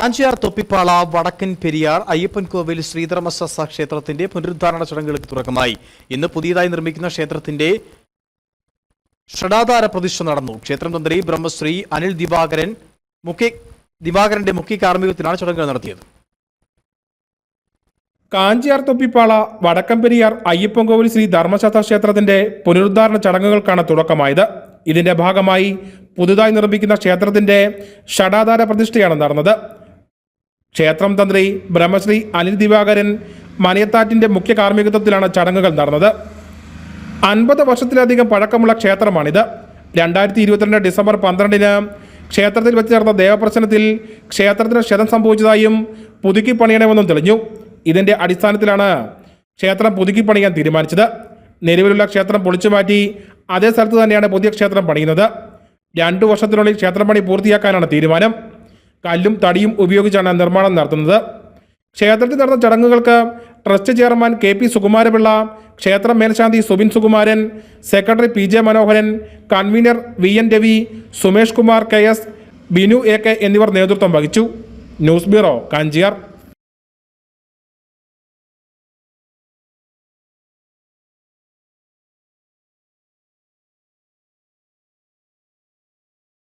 കാഞ്ചിയാർ തൊപ്പിപ്പാള വടക്കൻ പെരിയാർ അയ്യപ്പൻ കോവിൽ ശ്രീധർമ്മശാസ്ത്ര ക്ഷേത്രത്തിന്റെ പുനരുദ്ധാരണ ചടങ്ങുകൾക്ക് തുടക്കമായി. ഇന്ന് പുതിയതായി നിർമ്മിക്കുന്ന ക്ഷേത്രത്തിന്റെ ഷടാധാര പ്രതിഷ്ഠ നടന്നു. ക്ഷേത്രം തന്ത്രി ബ്രഹ്മശ്രീ അനിൽ ദിവാകരൻ മുഖ്യ ദിവാകരന്റെ മുഖ്യ കാർമ്മികത്തിലാണ് ചടങ്ങുകൾ നടത്തിയത്. കാഞ്ചിയാർ തൊപ്പിപ്പാള വടക്കംപെരിയാർ അയ്യപ്പൻകോവിൽ ശ്രീ ധർമ്മശാസ്ത്ര ക്ഷേത്രത്തിന്റെ പുനരുദ്ധാരണ ചടങ്ങുകൾക്കാണ് തുടക്കമായത്. ഇതിന്റെ ഭാഗമായി പുതുതായി നിർമ്മിക്കുന്ന ക്ഷേത്രത്തിന്റെ ഷടാധാര പ്രതിഷ്ഠയാണ് നടന്നത്. ക്ഷേത്രം തന്ത്രി ബ്രഹ്മശ്രീ അനിൽ ദിവാകരൻ മനയത്താറ്റിന്റെ മുഖ്യ കാർമ്മികത്വത്തിലാണ് ചടങ്ങുകൾ നടന്നത്. അൻപത് വർഷത്തിലധികം പഴക്കമുള്ള ക്ഷേത്രമാണിത്. രണ്ടായിരത്തി ഇരുപത്തിരണ്ട് ഡിസംബർ പന്ത്രണ്ടിന് ക്ഷേത്രത്തിൽ വെച്ച് നടന്ന ദേവപ്രശ്നത്തിൽ ക്ഷേത്രത്തിന് ക്ഷതം സംഭവിച്ചതായും പുതുക്കി പണിയണമെന്നും തെളിഞ്ഞു. ഇതിന്റെ അടിസ്ഥാനത്തിലാണ് ക്ഷേത്രം പുതുക്കി പണിയാൻ തീരുമാനിച്ചത്. നിലവിലുള്ള ക്ഷേത്രം പൊളിച്ചുമാറ്റി അതേ സ്ഥലത്ത് തന്നെയാണ് പുതിയ ക്ഷേത്രം പണിയുന്നത്. രണ്ടു വർഷത്തിനുള്ളിൽ ക്ഷേത്രം പണി പൂർത്തിയാക്കാനാണ് തീരുമാനം. കല്ലും തടിയും ഉപയോഗിച്ചാണ് നിർമ്മാണം നടത്തുന്നത്. ക്ഷേത്രത്തിൽ നടന്ന ചടങ്ങുകൾക്ക് trust chairman K P Sukumarapillai ക്ഷേത്ര മേൽശാന്തി Subin Sukumaran secretary P J Manoharan convener V N Ravi Sumesh Kumar K S Binu A K എന്നിവർ നേതൃത്വം വഹിച്ചു. News bureau Kanchiyar.